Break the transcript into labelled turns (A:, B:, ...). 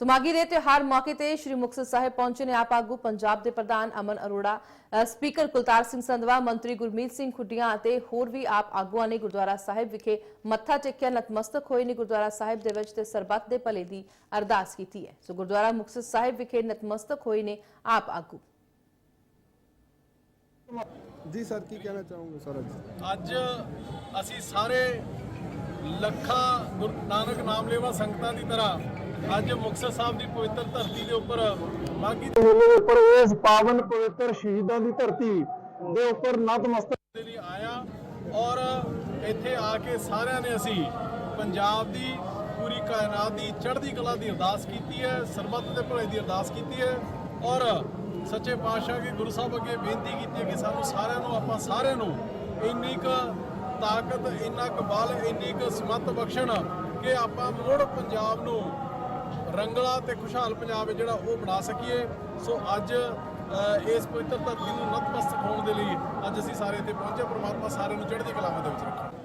A: ਸੋ ਮਾਗੀ ਦੇ ਤਿਉਹਾਰ ਮੌਕੇ ਤੇ ਸ਼੍ਰੀ ਮੁਕਤਸਰ ਸਾਹਿਬ ਪਹੁੰਚੇ ਨੇ ਆਪ ਆਗੂ ਪੰਜਾਬ ਦੇ ਪ੍ਰਧਾਨ ਅਮਨ ਅਰੋੜਾ ਸਪੀਕਰ ਕੁਲਤਾਰ ਸਿੰਘ ਸੰਧਵਾ ਮੰਤਰੀ ਗੁਰਮੀਤ ਸਿੰਘ ਖੁੱਡੀਆਂ ਅਤੇ ਹੋਰ ਵੀ ਆਪ ਆਗੂਆਂ ਨੇ ਗੁਰਦੁਆਰਾ ਸਾਹਿਬ ਵਿਖੇ ਮੱਥਾ ਟੇਕਿਆ ਨਤਮਸਤਕ ਹੋਏ ਨੇ ਗੁਰਦੁਆਰਾ ਸਾਹਿਬ ਦੇ ਵਿੱਚ ਤੇ ਸਰਬੱਤ ਦੇ ਭਲੇ ਦੀ ਅਰਦਾਸ ਕੀਤੀ ਹੈ। ਸੋ ਗੁਰਦੁਆਰਾ ਮੁਕਤਸਰ ਸਾਹਿਬ ਵਿਖੇ ਨਤਮਸਤਕ ਹੋਏ ਨੇ ਆਪ ਆਗੂ।
B: ਜੀ ਸਰ ਕੀ ਕਹਿਣਾ ਚਾਹੋਗੇ ਸਰ ਅੱਜ
C: ਅਸੀਂ ਸਾਰੇ ਲੱਖਾਂ ਗੁਰੂ ਨਾਨਕ ਨਾਮ ਲੈਵਾ ਸੰਗਤਾਂ ਦੀ ਤਰ੍ਹਾਂ ਅੱਜ ਮੁਕਤਸਰ ਸਾਹਿਬ ਦੀ ਪਵਿੱਤਰ ਧਰਤੀ ਦੇ ਉੱਪਰ
B: ਮੇਲੇ ਦੇ ਉੱਪਰ ਇਸ ਪਾਵਨ ਪਵਿੱਤਰ ਸ਼ਹੀਦਾਂ ਦੀ ਧਰਤੀ ਦੇ ਉੱਪਰ ਨਤਮਸਤਕ
C: ਦੇ ਲਈ ਆਇਆ ਔਰ ਇੱਥੇ ਆ ਕੇ ਸਾਰਿਆਂ ਨੇ ਅਸੀਂ ਪੰਜਾਬ ਦੀ ਪੂਰੀ ਕਾਇਨਾਤ ਦੀ ਚੜ੍ਹਦੀ ਕਲਾ ਦੀ ਅਰਦਾਸ ਕੀਤੀ ਹੈ ਸਰਬੱਤ ਦੇ ਭਲੇ ਦੀ ਅਰਦਾਸ ਕੀਤੀ ਹੈ ਔਰ ਸੱਚੇ ਪਾਤਸ਼ਾਹ ਕੇ ਗੁਰੂ ਸਾਹਿਬ ਅੱਗੇ ਬੇਨਤੀ ਕੀਤੀ ਹੈ ਕਿ ਸਾਨੂੰ ਸਾਰਿਆਂ ਨੂੰ ਆਪਾਂ ਸਾਰਿਆਂ ਨੂੰ ਇੰਨੀ ਕੁ ਤਾਕਤ ਇੰਨਾ ਕੁ ਬਲ ਇੰਨੀ ਕੁ ਸਮੱਤ ਬਖਸ਼ਣ ਕਿ ਆਪਾਂ ਮੁੜ ਪੰਜਾਬ ਨੂੰ ਰੰਗਲਾ ਤੇ ਖੁਸ਼ਹਾਲ ਪੰਜਾਬ ਹੈ ਜਿਹੜਾ ਉਹ ਬਣਾ ਸਕੀਏ। ਸੋ ਅੱਜ ਇਸ ਪਵਿੱਤਰ ਧਰਤੀ ਨੂੰ ਨਤਮਸਤਕ ਹੋਣ ਦੇ ਲਈ ਅੱਜ ਅਸੀਂ ਸਾਰੇ ਇੱਥੇ ਪਹੁੰਚੇ ਪ੍ਰਮਾਤਮਾ ਸਾਰਿਆਂ ਨੂੰ ਚੜ੍ਹਦੀ ਕਲਾ ਦੇ ਵਿੱਚ ਰੱਖੇ